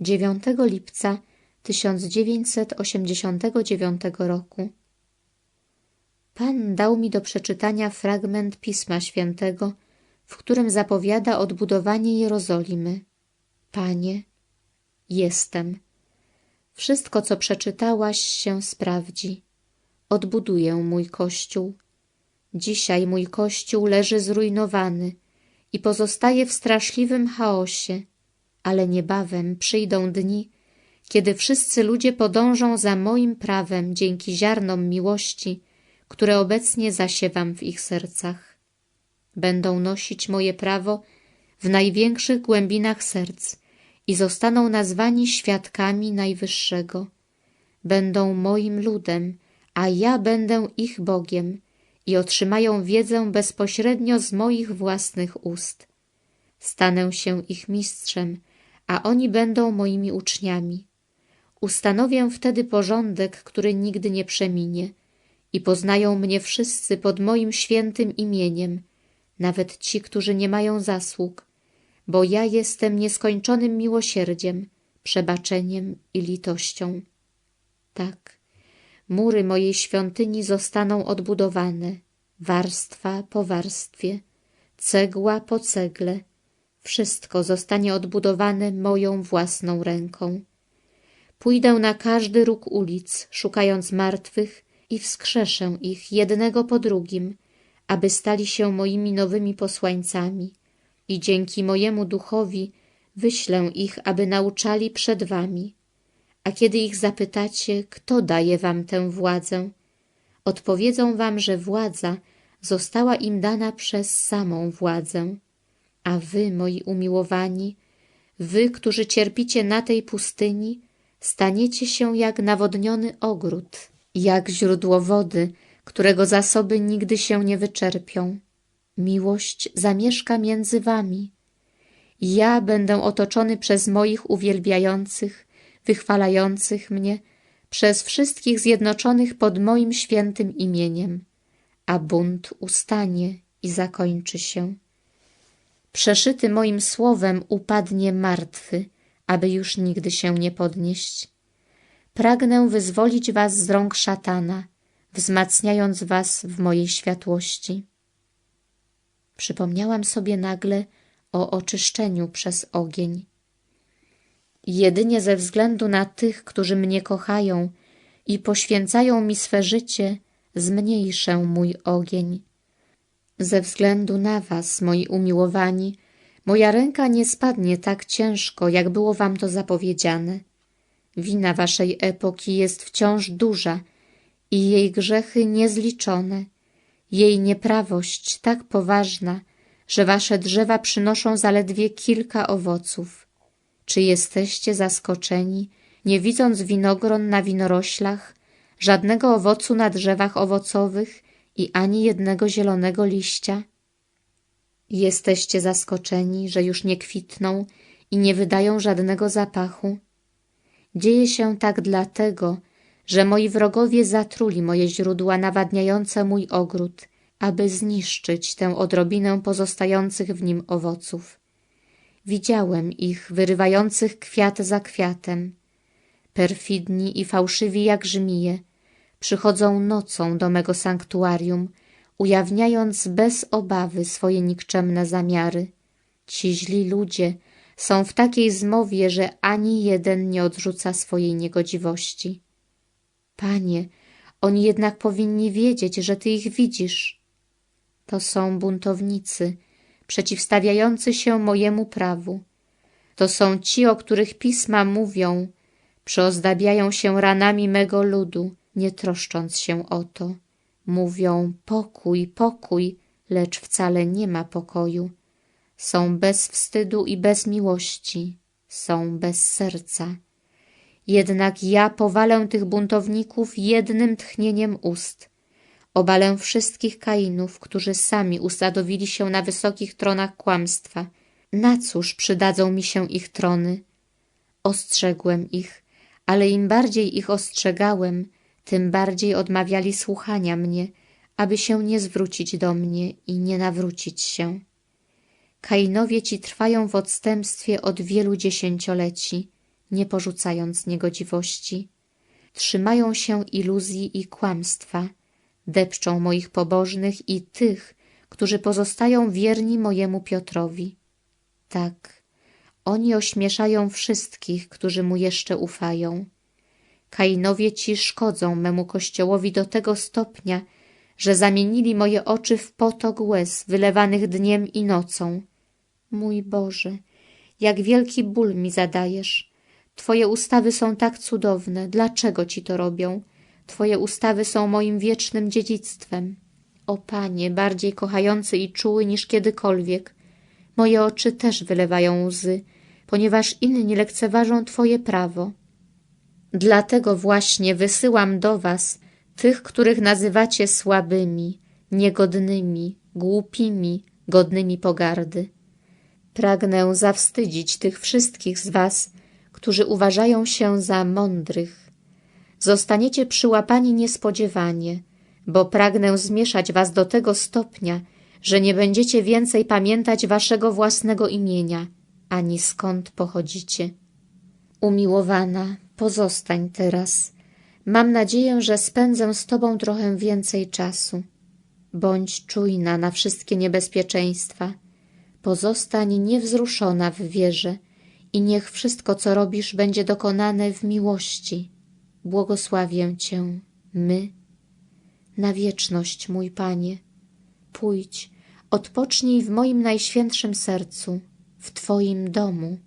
9 lipca 1989 roku. Pan dał mi do przeczytania fragment Pisma Świętego, w którym zapowiada odbudowanie Jerozolimy. Panie, jestem. Wszystko, co przeczytałaś, się sprawdzi. Odbuduję mój kościół. Dzisiaj mój kościół leży zrujnowany i pozostaje w straszliwym chaosie, ale niebawem przyjdą dni, kiedy wszyscy ludzie podążą za moim prawem dzięki ziarnom miłości, które obecnie zasiewam w ich sercach. Będą nosić moje prawo w największych głębinach serc i zostaną nazwani świadkami Najwyższego. Będą moim ludem, a ja będę ich Bogiem i otrzymają wiedzę bezpośrednio z moich własnych ust. Stanę się ich mistrzem, a oni będą moimi uczniami. Ustanowię wtedy porządek, który nigdy nie przeminie i poznają mnie wszyscy pod moim świętym imieniem, nawet ci, którzy nie mają zasług, bo ja jestem nieskończonym miłosierdziem, przebaczeniem i litością. Tak, mury mojej świątyni zostaną odbudowane, warstwa po warstwie, cegła po cegle, wszystko zostanie odbudowane moją własną ręką. Pójdę na każdy róg ulic, szukając martwych i wskrzeszę ich jednego po drugim, aby stali się moimi nowymi posłańcami i dzięki mojemu duchowi wyślę ich, aby nauczali przed wami. A kiedy ich zapytacie, kto daje wam tę władzę, odpowiedzą wam, że władza została im dana przez samą władzę. A wy, moi umiłowani, wy, którzy cierpicie na tej pustyni, staniecie się jak nawodniony ogród, jak źródło wody, którego zasoby nigdy się nie wyczerpią. Miłość zamieszka między wami. Ja będę otoczony przez moich uwielbiających, wychwalających mnie, przez wszystkich zjednoczonych pod moim świętym imieniem, a bunt ustanie i zakończy się. Przeszyty moim słowem upadnie martwy, aby już nigdy się nie podnieść. Pragnę wyzwolić was z rąk szatana, wzmacniając was w mojej światłości. Przypomniałam sobie nagle o oczyszczeniu przez ogień. Jedynie ze względu na tych, którzy mnie kochają i poświęcają mi swe życie, zmniejszę mój ogień. Ze względu na was, moi umiłowani, moja ręka nie spadnie tak ciężko, jak było wam to zapowiedziane. Wina waszej epoki jest wciąż duża i jej grzechy niezliczone, jej nieprawość tak poważna, że wasze drzewa przynoszą zaledwie kilka owoców. Czy jesteście zaskoczeni, nie widząc winogron na winoroślach, żadnego owocu na drzewach owocowych i ani jednego zielonego liścia? Jesteście zaskoczeni, że już nie kwitną i nie wydają żadnego zapachu? Dzieje się tak dlatego, że moi wrogowie zatruli moje źródła nawadniające mój ogród, aby zniszczyć tę odrobinę pozostających w nim owoców. Widziałem ich wyrywających kwiat za kwiatem. Perfidni i fałszywi jak żmije przychodzą nocą do mego sanktuarium, ujawniając bez obawy swoje nikczemne zamiary. Ci źli ludzie są w takiej zmowie, że ani jeden nie odrzuca swojej niegodziwości. Panie, oni jednak powinni wiedzieć, że Ty ich widzisz. To są buntownicy, przeciwstawiający się mojemu prawu. To są ci, o których pisma mówią, przyozdabiają się ranami mego ludu, nie troszcząc się o to. Mówią pokój, pokój, lecz wcale nie ma pokoju. Są bez wstydu i bez miłości, są bez serca. Jednak ja powalę tych buntowników jednym tchnieniem ust. Obalę wszystkich Kainów, którzy sami usadowili się na wysokich tronach kłamstwa. Na cóż przydadzą mi się ich trony? Ostrzegłem ich, ale im bardziej ich ostrzegałem, tym bardziej odmawiali słuchania mnie, aby się nie zwrócić do mnie i nie nawrócić się. Kainowie ci trwają w odstępstwie od wielu dziesięcioleci, nie porzucając niegodziwości. Trzymają się iluzji i kłamstwa, depczą moich pobożnych i tych, którzy pozostają wierni mojemu Piotrowi. Tak, oni ośmieszają wszystkich, którzy mu jeszcze ufają. Kainowie ci szkodzą memu kościołowi do tego stopnia, że zamienili moje oczy w potok łez wylewanych dniem i nocą. Mój Boże, jak wielki ból mi zadajesz. Twoje ustawy są tak cudowne, dlaczego ci to robią? Twoje ustawy są moim wiecznym dziedzictwem. O Panie, bardziej kochający i czuły niż kiedykolwiek, moje oczy też wylewają łzy, ponieważ inni lekceważą Twoje prawo. Dlatego właśnie wysyłam do Was tych, których nazywacie słabymi, niegodnymi, głupimi, godnymi pogardy. Pragnę zawstydzić tych wszystkich z Was, którzy uważają się za mądrych. Zostaniecie przyłapani niespodziewanie, bo pragnę zmieszać Was do tego stopnia, że nie będziecie więcej pamiętać Waszego własnego imienia, ani skąd pochodzicie. Umiłowana, pozostań teraz. Mam nadzieję, że spędzę z Tobą trochę więcej czasu. Bądź czujna na wszystkie niebezpieczeństwa. Pozostań niewzruszona w wierze i niech wszystko, co robisz, będzie dokonane w miłości. Błogosławię Cię, my, na wieczność, mój Panie. Pójdź, odpocznij w moim najświętszym sercu, w Twoim domu.